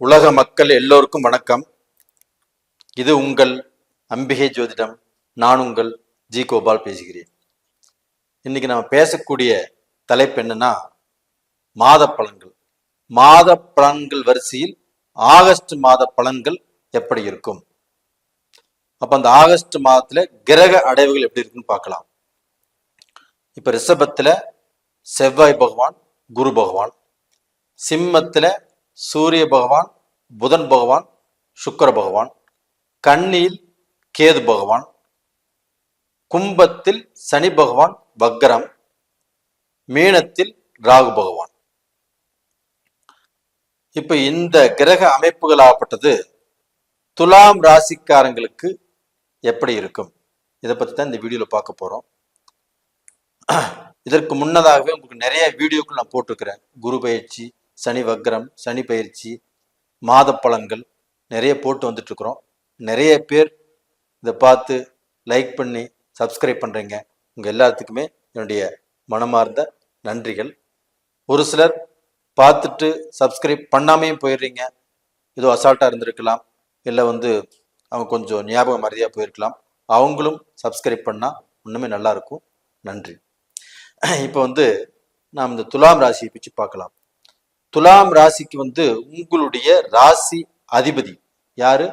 உலக மக்கள் எல்லோருக்கும் வணக்கம். இது உங்கள் அம்பிகை ஜோதிடம். நான் உங்கள் ஜி கோபால் பேசுகிறேன். இன்னைக்கு நம்ம பேசக்கூடிய தலைப்பு என்னன்னா மாத பலன்கள் மாத பலன்கள் வரிசையில் ஆகஸ்ட் மாத பலன்கள் எப்படி இருக்கும்? அப்ப அந்த ஆகஸ்ட் மாதத்துல கிரக அடைவுகள் எப்படி இருக்குன்னு பார்க்கலாம். இப்ப ரிஷபத்துல செவ்வாய் பகவான் குரு பகவான். சிம்மத்துல சூரிய பகவான் புதன் பகவான் சுக்கர பகவான் கண்ணியில் கேது பகவான் கும்பத்தில் சனி பகவான் வக்ரம் மீனத்தில் ராகு பகவான். இப்ப இந்த கிரக அமைப்புகளாகப்பட்டது துலாம் ராசிக்காரங்களுக்கு எப்படி இருக்கும்? இதை பத்தி தான் இந்த வீடியோவில் பார்க்க போறோம். இதற்கு முன்னதாகவே உங்களுக்கு நிறைய வீடியோக்கள் நான் போட்டிருக்கிறேன். குரு பயிற்சி சனி வக்ரம் சனி பயிற்சி மாத பலன்கள் நிறைய போட்டு வந்துட்டு இருக்கிறோம் நிறைய பேர் இதை பார்த்து லைக் பண்ணி சப்ஸ்கிரைப் பண்ணுறீங்க உங்கள் எல்லாத்துக்குமே என்னுடைய மனமார்ந்த நன்றிகள். ஒரு சிலர் பார்த்துட்டு சப்ஸ்கிரைப் பண்ணாமையும் போயிடுறீங்க. ஏதோ அசால்ட்டாக இருந்திருக்கலாம். இல்லை வந்து அவங்க கொஞ்சம் ஞாபகம் மறதியாக போயிருக்கலாம். அவங்களும் சப்ஸ்கிரைப் பண்ணால் இன்னுமே நல்லா இருக்கும். நன்றி. இப்போ வந்து நாம் இந்த துலாம் ராசியை பற்றி பார்க்கலாம். துலாம் ராசிக்கு வந்து உங்களுடைய ராசி அதிபதி யாரு?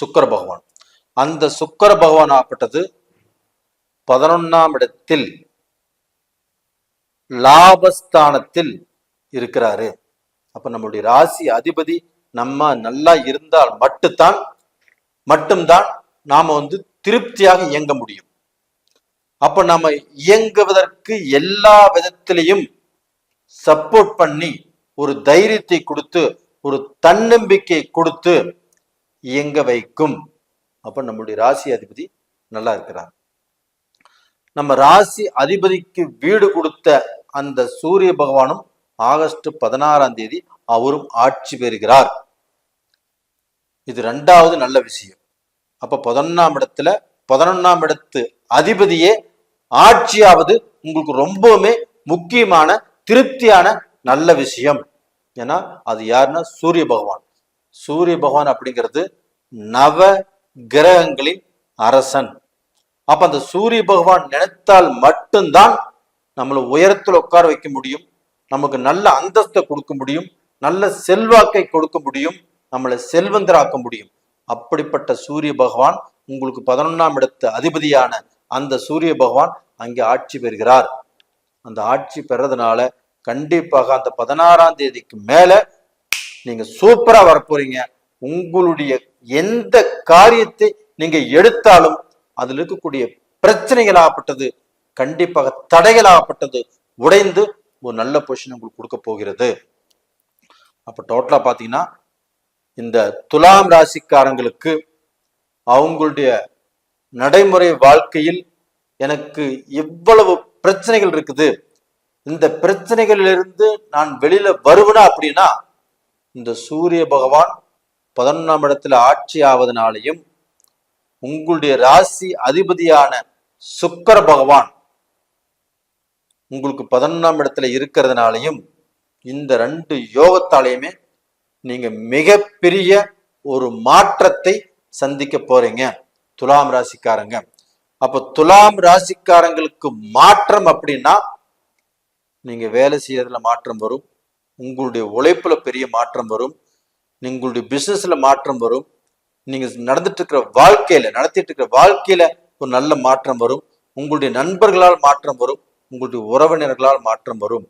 சுக்கர பகவான். அந்த சுக்கர பகவான் ஆப்பட்டது பதினொன்னாம் இடத்தில் லாபஸ்தானத்தில் இருக்கிறாரு. அப்ப நம்மளுடைய ராசி அதிபதி நம்ம நல்லா இருந்தால் மட்டும்தான் மட்டும்தான் நாம வந்து திருப்தியாக இயங்க முடியும். அப்ப நம்ம இயங்குவதற்கு எல்லா விதத்திலையும் சப்போர்ட் பண்ணி ஒரு தைரியத்தை கொடுத்து ஒரு தன்னம்பிக்கை கொடுத்து இயங்க வைக்கும். அப்ப நம்முடைய ராசி அதிபதி நல்லா இருக்கிறார். நம்ம ராசி அதிபதிக்கு வீடு கொடுத்த அந்த சூரிய பகவானும் ஆகஸ்ட் பதினாறாம் தேதி அவரும் ஆட்சி பெறுகிறார். இது ரெண்டாவது நல்ல விஷயம். அப்ப பதினொன்னாம் இடத்துல பதினொன்னாம் இடத்து அதிபதியே ஆட்சியாவது உங்களுக்கு ரொம்பவுமே முக்கியமான திருப்தியான நல்ல விஷயம். ஏன்னா அது யாருன்னா சூரிய பகவான். சூரிய பகவான் அப்படிங்கிறது நவ கிரகங்களின் அரசன். அப்ப அந்த சூரிய பகவான் நினைத்தால் மட்டும்தான் நம்மளை உயரத்தில் உட்கார வைக்க முடியும். நமக்கு நல்ல அந்தஸ்தை கொடுக்க முடியும். நல்ல செல்வாக்கை கொடுக்க முடியும். நம்மளை செல்வந்தராக்க முடியும். அப்படிப்பட்ட சூரிய பகவான் உங்களுக்கு பதினொன்னாம் இடத்து அதிபதியான அந்த சூரிய பகவான் அங்கே ஆட்சி பெறுகிறார். அந்த ஆட்சி பெறதுனால கண்டிப்பாக அந்த பதினாறாம் தேதிக்கு மேல நீங்க சூப்பரா வரப்போறீங்க. உங்களுடைய எந்த காரியத்தை நீங்க எடுத்தாலும் அதில் இருக்கக்கூடிய பிரச்சனைகளாகப்பட்டது கண்டிப்பாக தடைகளாகப்பட்டது உடைந்து ஒரு நல்ல பொசிஷன் உங்களுக்கு கொடுக்க போகிறது. அப்ப டோட்டலா பாத்தீங்கன்னா இந்த துலாம் ராசிக்காரங்களுக்கு அவங்களுடைய நடைமுறை வாழ்க்கையில் எனக்கு எவ்வளவு பிரச்சனைகள் இருக்குது. இந்த பிரச்சனைகளிலிருந்து நான் வெளியில வருவனா அப்படின்னா இந்த சூரிய பகவான் பதினொன்றாம் இடத்துல ஆட்சி ஆவதனாலையும் உங்களுடைய ராசி அதிபதியான சுக்கர பகவான் உங்களுக்கு பதினொன்றாம் இடத்துல இருக்கிறதுனாலையும் இந்த ரெண்டு யோகத்தாலையுமே நீங்க மிகப்பெரிய ஒரு மாற்றத்தை சந்திக்க போறீங்க துலாம் ராசிக்காரங்க. அப்ப துலாம் ராசிக்காரங்களுக்கு மாற்றம் அப்படின்னா நீங்கள் வேலை செய்யறதுல மாற்றம் வரும். உங்களுடைய உழைப்பில் பெரிய மாற்றம் வரும். உங்களுடைய பிஸ்னஸில் மாற்றம் வரும். நீங்கள் நடந்துட்டு இருக்கிற வாழ்க்கையில் நடத்திட்டு இருக்கிற வாழ்க்கையில் ஒரு நல்ல மாற்றம் வரும். உங்களுடைய நண்பர்களால் மாற்றம் வரும். உங்களுடைய உறவினர்களால் மாற்றம் வரும்.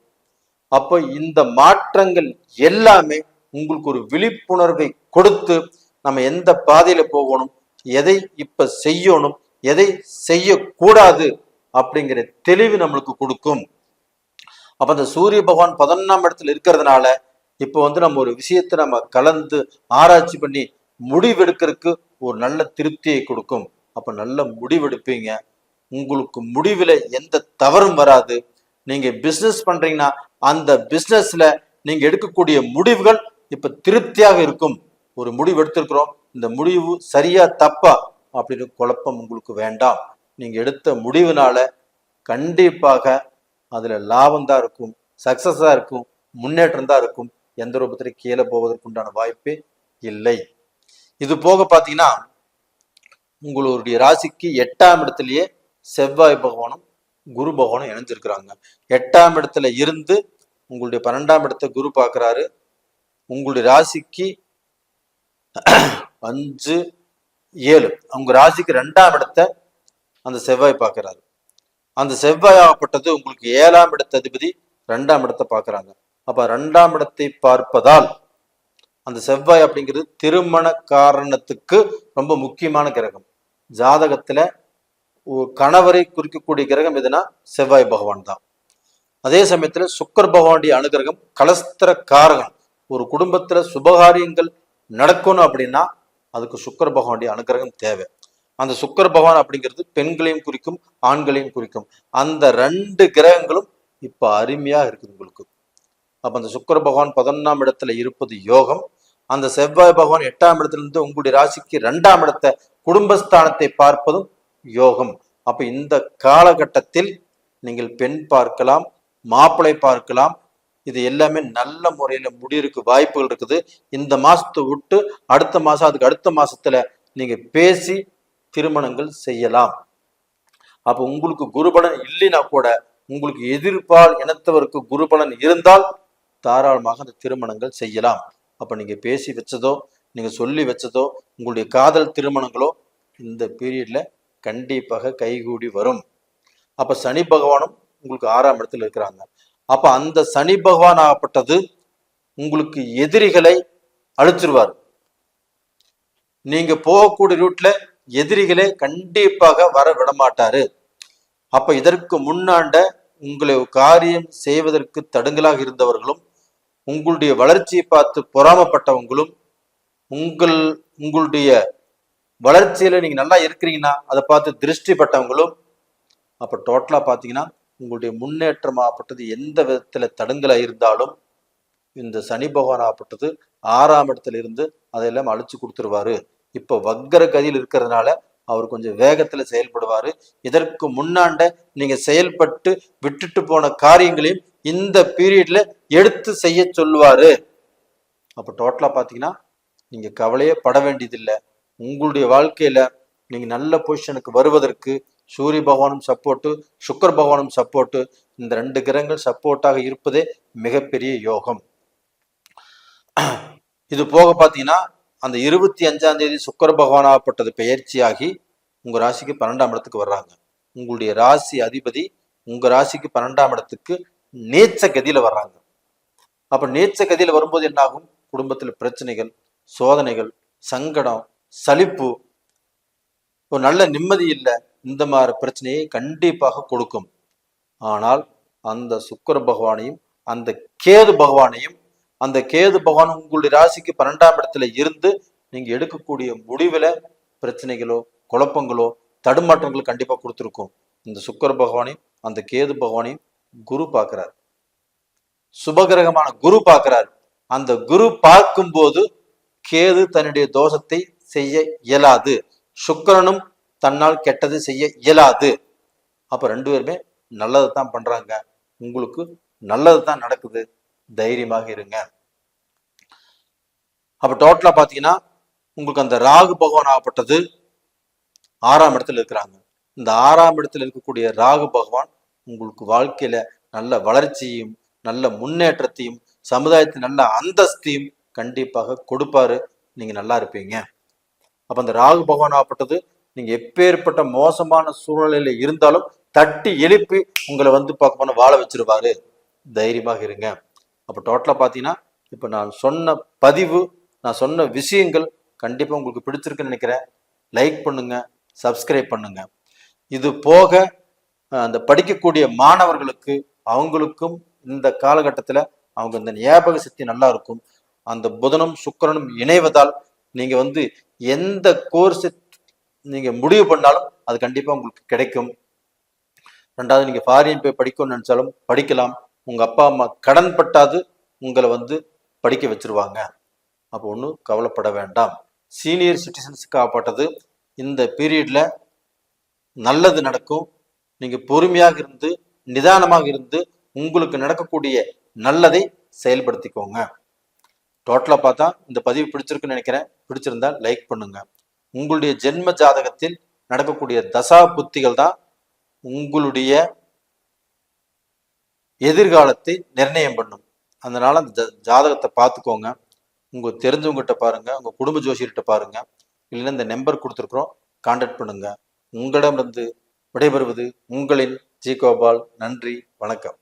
அப்போ இந்த மாற்றங்கள் எல்லாமே உங்களுக்கு ஒரு விழிப்புணர்வை கொடுத்து நம்ம எந்த பாதையில போகணும் எதை இப்ப செய்யணும் எதை செய்யக்கூடாது அப்படிங்கிற தெளிவு நம்மளுக்கு கொடுக்கும். அப்போ அந்த சூரிய பகவான் பதினொன்றாம் இடத்துல இருக்கிறதுனால இப்போ வந்து நம்ம ஒரு விஷயத்தை நம்ம கலந்து ஆராய்ச்சி பண்ணி முடிவெடுக்கிறதுக்கு ஒரு நல்ல திருப்தியை கொடுக்கும். அப்போ நல்ல முடிவெடுப்பீங்க. உங்களுக்கு முடிவில் எந்த தவறும் வராது. நீங்கள் பிஸ்னஸ் பண்ணுறீங்கன்னா அந்த பிஸ்னஸில் நீங்கள் எடுக்கக்கூடிய முடிவுகள் இப்போ திருப்தியாக இருக்கும். ஒரு முடிவு எடுத்திருக்கிறோம். இந்த முடிவு சரியா தப்பா அப்படின்னு குழப்பம் உங்களுக்கு வேண்டாம். நீங்கள் எடுத்த முடிவுனால கண்டிப்பாக அதுல லாபம் தான் இருக்கும் சக்சஸா இருக்கும் முன்னேற்றம் தான் இருக்கும். எந்த ரூபத்திலையும் கீழே போவதற்குண்டான வாய்ப்பே இல்லை. இது போக பார்த்தீங்கன்னா உங்களுடைய ராசிக்கு எட்டாம் இடத்துலயே செவ்வாய் பகவானும் குரு பகவானும் இணைஞ்சிருக்கிறாங்க. எட்டாம் இடத்துல இருந்து உங்களுடைய பன்னெண்டாம் இடத்தை குரு பார்க்குறாரு. உங்களுடைய ராசிக்கு அஞ்சு ஏழு. உங்க ராசிக்கு ரெண்டாம் இடத்த அந்த செவ்வாய் பார்க்குறாரு. அந்த செவ்வாயாகப்பட்டது உங்களுக்கு ஏழாம் இடத்த அதிபதி ரெண்டாம் இடத்தை பார்க்குறாங்க. அப்போ ரெண்டாம் இடத்தை பார்ப்பதால் அந்த செவ்வாய் அப்படிங்கிறது திருமண காரணத்துக்கு ரொம்ப முக்கியமான கிரகம். ஜாதகத்தில் கணவரை குறிக்கக்கூடிய கிரகம் எதுனா செவ்வாய் பகவான் தான். அதே சமயத்தில் சுக்கர் பகவானுடைய அனுகிரகம் கலஸ்திர காரகம். ஒரு குடும்பத்தில் சுபகாரியங்கள் நடக்கணும் அப்படின்னா அதுக்கு சுக்கர் பகவானுடைய அனுகிரகம் தேவை. அந்த சுக்கர் பகவான் அப்படிங்கிறது பெண்களையும் குறிக்கும் ஆண்களையும் குறிக்கும். அந்த ரெண்டு கிரகங்களும் இப்ப அருமையா இருக்குது உங்களுக்கு. அப்ப அந்த சுக்கர பகவான் பதினொன்றாம் இடத்துல இருப்பது யோகம். அந்த செவ்வாய் பகவான் எட்டாம் இடத்துல இருந்து உங்களுடைய ராசிக்கு ரெண்டாம் இடத்த குடும்பஸ்தானத்தை பார்ப்பதும் யோகம். அப்ப இந்த காலகட்டத்தில் நீங்கள் பெண் பார்க்கலாம் மாப்பிளை பார்க்கலாம். இது எல்லாமே நல்ல முறையில முடியிருக்கு வாய்ப்புகள் இருக்குது. இந்த மாசத்தை விட்டு அடுத்த மாசம் அதுக்கு அடுத்த மாசத்துல நீங்க பேசி திருமணங்கள் செய்யலாம். அப்போ உங்களுக்கு குருபலன் இல்லைன்னா கூட உங்களுக்கு எதிர்ப்பால் இனத்தவருக்கு குருபலன் இருந்தால் தாராளமாக அந்த திருமணங்கள் செய்யலாம். அப்போ நீங்கள் பேசி வச்சதோ நீங்கள் சொல்லி வச்சதோ உங்களுடைய காதல் திருமணங்களோ இந்த பீரியடில் கண்டிப்பாக கைகூடி வரும். அப்போ சனி பகவானும் உங்களுக்கு ஆறாம் இடத்துல இருக்கிறாங்க. அப்போ அந்த சனி பகவான் ஆகப்பட்டது உங்களுக்கு எதிரிகளை அழிச்சிருவார். நீங்கள் போகக்கூடிய ரூட்டில் எதிரிகளே கண்டிப்பாக வர விட மாட்டாரு அப்ப இதற்கு முன்னாண்ட உங்களை காரியம் செய்வதற்கு தடுங்கலாக இருந்தவர்களும் உங்களுடைய வளர்ச்சியை பார்த்து பொறாமப்பட்டவங்களும் உங்கள் உங்களுடைய வளர்ச்சியில நீங்க நல்லா இருக்கிறீங்கன்னா அதை பார்த்து திருஷ்டி பட்டவங்களும் அப்ப டோட்டலா பாத்தீங்கன்னா உங்களுடைய முன்னேற்றமாகப்பட்டது எந்த விதத்துல தடுங்கலா இருந்தாலும் இந்த சனி பகவான் ஆகப்பட்டது ஆறாம் இடத்துல இருந்து அதையெல்லாம் அழிச்சு கொடுத்துருவாரு. இப்ப வக்கர கதியில் இருக்கிறதுனால அவர் கொஞ்சம் வேகத்துல செயல்படுவாரு. இதற்கு முன்னாண்ட நீங்க செயல்பட்டு விட்டுட்டு போன காரியங்களையும் இந்த பீரியட்ல எடுத்து செய்ய சொல்லுவாரு. அப்ப டோட்டலா பாத்தீங்கன்னா நீங்க கவலையே பட வேண்டியதில்லை. உங்களுடைய வாழ்க்கையில நீங்க நல்ல பொசிஷனுக்கு வருவதற்கு சூரிய பகவானும் சப்போர்ட்டு சுக்கர் பகவானும் சப்போர்ட்டு இந்த ரெண்டு கிரகங்கள் சப்போர்ட்டாக இருப்பதே மிகப்பெரிய யோகம். இது போக பார்த்தீங்கன்னா அந்த இருபத்தி அஞ்சாம் தேதி சுக்கர பகவானாகப்பட்டது பெயர்ச்சியாகி உங்க ராசிக்கு பன்னெண்டாம் இடத்துக்கு வர்றாங்க. உங்களுடைய ராசி அதிபதி உங்க ராசிக்கு பன்னெண்டாம் இடத்துக்கு நேச்ச கதியில வர்றாங்க. அப்ப நேச்ச கதியில வரும்போது என்னாகும்? குடும்பத்தில் குடும்பத்துல பிரச்சனைகள் சோதனைகள் சங்கடம் சலிப்பு. ஒரு நல்ல நிம்மதி இல்லை. இந்த மாதிரி பிரச்சனையை கண்டிப்பாக கொடுக்கும். ஆனால் அந்த சுக்கர பகவானையும் அந்த கேது பகவானையும் அந்த கேது பகவான் உங்களுடைய ராசிக்கு பன்னெண்டாம் இடத்துல இருந்து நீங்க எடுக்கக்கூடிய முடிவுல பிரச்சனைகளோ குழப்பங்களோ தடுமாற்றங்கள் கண்டிப்பா கொடுத்துருக்கும். இந்த சுக்கர பகவானையும் அந்த கேது பகவானையும் குரு பார்க்கிறார். சுபகிரகமான குரு பார்க்கிறார். அந்த குரு பார்க்கும்போது கேது தன்னுடைய தோஷத்தை செய்ய இயலாது. சுக்கரனும் தன்னால் கெட்டது செய்ய இயலாது. அப்ப ரெண்டு பேருமே நல்லதை தான் பண்றாங்க. உங்களுக்கு நல்லது தான் நடக்குது. தைரியமாக இருங்க. அப்போ டோட்டலா பார்த்தீங்கன்னா உங்களுக்கு அந்த ராகு பகவான் ஆகப்பட்டது ஆறாம் இடத்துல இருக்கிறாங்க. இந்த ஆறாம் இடத்துல இருக்கக்கூடிய ராகு பகவான் உங்களுக்கு வாழ்க்கையில நல்ல வளர்ச்சியும் நல்ல முன்னேற்றத்தையும் சமுதாயத்தின் நல்ல அந்தஸ்தையும் கண்டிப்பாக கொடுப்பாரு. நீங்க நல்லா இருப்பீங்க. அப்ப அந்த ராகு பகவான் ஆகப்பட்டது நீங்க எப்பேற்பட்ட மோசமான சூழ்நிலையில இருந்தாலும் தட்டி எழுப்பி உங்களை வந்து பார்க்க போன வாழ வச்சிருவாரு. தைரியமாக இருங்க. அப்ப டோட்டலா பாத்தீங்கன்னா இப்ப நான் சொன்ன பதிவு நான் சொன்ன விஷயங்கள் கண்டிப்பாக உங்களுக்கு பிடிச்சிருக்குன்னு நினைக்கிறேன். லைக் பண்ணுங்க சப்ஸ்கிரைப் பண்ணுங்க. இது போக அந்த படிக்கக்கூடிய மாணவர்களுக்கு அவங்களுக்கும் இந்த காலகட்டத்தில் அவங்க இந்த ஞாபக சக்தி நல்லா இருக்கும். அந்த புதனும் சுக்கிரனும் இணைவதால் நீங்கள் வந்து எந்த கோர்ஸ் நீங்கள் முடிவு பண்ணாலும் அது கண்டிப்பாக உங்களுக்கு கிடைக்கும். ரெண்டாவது நீங்கள் ஃபாரின் போய் படிக்கணும்னு நினச்சாலும் படிக்கலாம். உங்கள் அப்பா அம்மா கடன் பட்டாது உங்களை வந்து படிக்க வச்சிருவாங்க. அப்போ ஒன்றும் கவலைப்பட வேண்டாம். சீனியர் சிட்டிசன்ஸுக்கு ஆப்பட்டது இந்த பீரியடில் நல்லது நடக்கும். நீங்கள் பொறுமையாக இருந்து நிதானமாக இருந்து உங்களுக்கு நடக்கக்கூடிய நல்லதை செயல்படுத்திக்கோங்க. டோட்டலாக பார்த்தா இந்த பதிவு பிடிச்சிருக்குன்னு நினைக்கிறேன். பிடிச்சிருந்தா லைக் பண்ணுங்க. உங்களுடைய ஜென்ம ஜாதகத்தில் நடக்கக்கூடிய தசா புத்திகள் தான் உங்களுடைய எதிர்காலத்தை நிர்ணயம் பண்ணும். அதனால அந்த ஜ- ஜாதகத்தை பார்த்துக்கோங்க. உங்கள் தெரிஞ்சவங்ககிட்ட பாருங்கள் உங்கள் குடும்ப ஜோசியர்கிட்ட பாருங்கள் இல்லைன்னா இந்த நம்பர் கொடுத்துருக்குறோம் கான்டாக்ட் பண்ணுங்கள் உங்களிடமிருந்து விடைபெறுவது உங்களின் ஜி கோபால் நன்றி வணக்கம்.